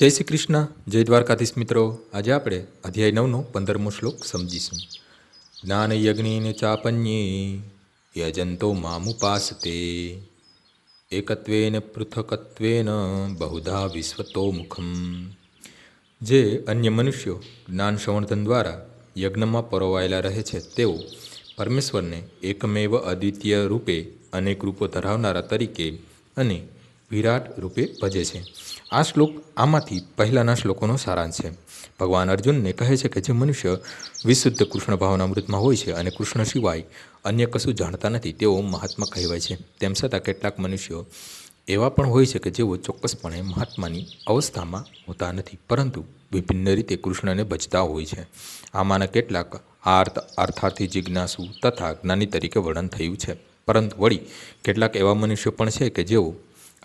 જય શ્રી કૃષ્ણ, જય દ્વારકાધીશ મિત્રો. આજે આપણે અધ્યાય નવનો પંદરમો શ્લોક સમજીશું. જ્ઞાન યજ્ઞિને ચાપન્યે યજંતો મામુપાસતે એકત્વેન પૃથકત્વેન બહુધા વિશ્વતો મુખમ જે અન્ય મનુષ્યો જ્ઞાન સંવર્ધન દ્વારા યજ્ઞમાં પરોવાયેલા રહે છે, તેઓ પરમેશ્વરને એકમેવ અદ્વિતીય રૂપે અનેક રૂપો ધરાવનારા તરીકે અને વિરાટ રૂપે ભજે છે. આ શ્લોક આમાંથી પહેલાંના શ્લોકોનો સારાંશ છે. ભગવાન અર્જુનને કહે છે કે જે મનુષ્ય વિશુદ્ધ કૃષ્ણ ભાવના અમૃતમાં હોય છે અને કૃષ્ણ સિવાય અન્ય કશું જાણતા નથી, તેઓ મહાત્મા કહેવાય છે. તેમ છતાં કેટલાક મનુષ્યો એવા પણ હોય છે કે જેઓ ચોક્કસપણે મહાત્માની અવસ્થામાં હોતા નથી, પરંતુ વિભિન્ન રીતે કૃષ્ણને ભજતા હોય છે. આમાંના કેટલાક આર્થ અર્થાર્થી જિજ્ઞાસુ તથા જ્ઞાની તરીકે વર્ણન થયું છે. પરંતુ વળી કેટલાક એવા મનુષ્યો પણ છે કે જેઓ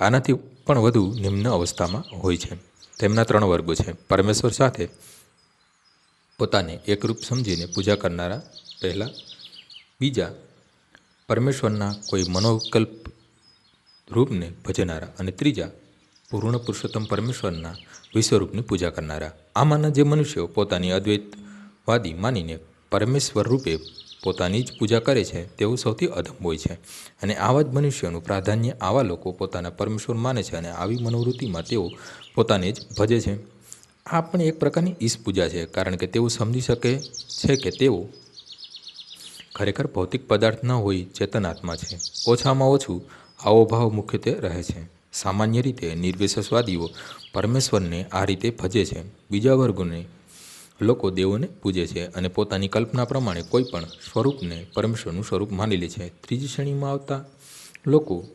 આનાથી પણ વધુ નિમ્ન અવસ્થામાં હોય છે. તેમના ત્રણ વર્ગો છે. પરમેશ્વર સાથે પોતાને એકરૂપ સમજીને પૂજા કરનારા પહેલાં બીજા પરમેશ્વરના કોઈ મનોકલ્પ રૂપને ભજનારા અને ત્રીજા પૂર્ણ પુરુષોત્તમ પરમેશ્વરના વિશ્વરૂપની પૂજા કરનારા. આમાંના જે મનુષ્યો પોતાની અદ્વૈતવાદી માનીને પરમેશ્વર રૂપે પોતાની જ પૂજા કરે છે, તેવું સૌથી અધમ હોય છે. અને આવા જ મનુષ્યોનું પ્રાધાન્ય આવા લોકો પોતાના પરમેશ્વર માને છે અને આવી મનોવૃત્તિમાં તેઓ પોતાને જ ભજે છે. આ પણ એક પ્રકારની ઈશ પૂજા છે, કારણ કે તેઓ સમજી શકે છે કે તેઓ ખરેખર ભૌતિક પદાર્થ ન હોય ચેતનાત્મા છે. ઓછામાં ઓછું આવો ભાવ મુખ્યત્વે રહે છે. સામાન્ય રીતે નિર્વિશેષવાદીઓ પરમેશ્વરને આ રીતે ભજે છે. બીજા વર્ગોને લોકો દેવોને પૂજે છે અને પોતાની કલ્પના પ્રમાણે કોઈ પણ સ્વરૂપને પરમેશ્વરનું સ્વરૂપ માની લે છે. ત્રીજી શ્રેણીમાં આવતા લોકો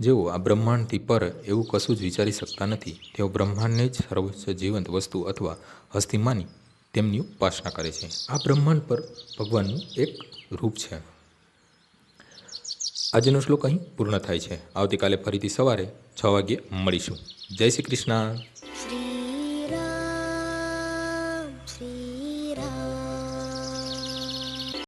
જેઓ આ બ્રહ્માંડથી પર એવું કશું જ વિચારી શકતા નથી, તેઓ બ્રહ્માંડને જ સર્વોચ્ચ જીવંત વસ્તુ અથવા હસ્તી માની તેમની ઉપાસના કરે છે. આ બ્રહ્માંડ પર ભગવાનનું એક રૂપ છે. આજનો શ્લોક અહીં પૂર્ણ થાય છે. આવતીકાલે ફરીથી સવારે છ વાગ્યે મળીશું. જય શ્રી કૃષ્ણ.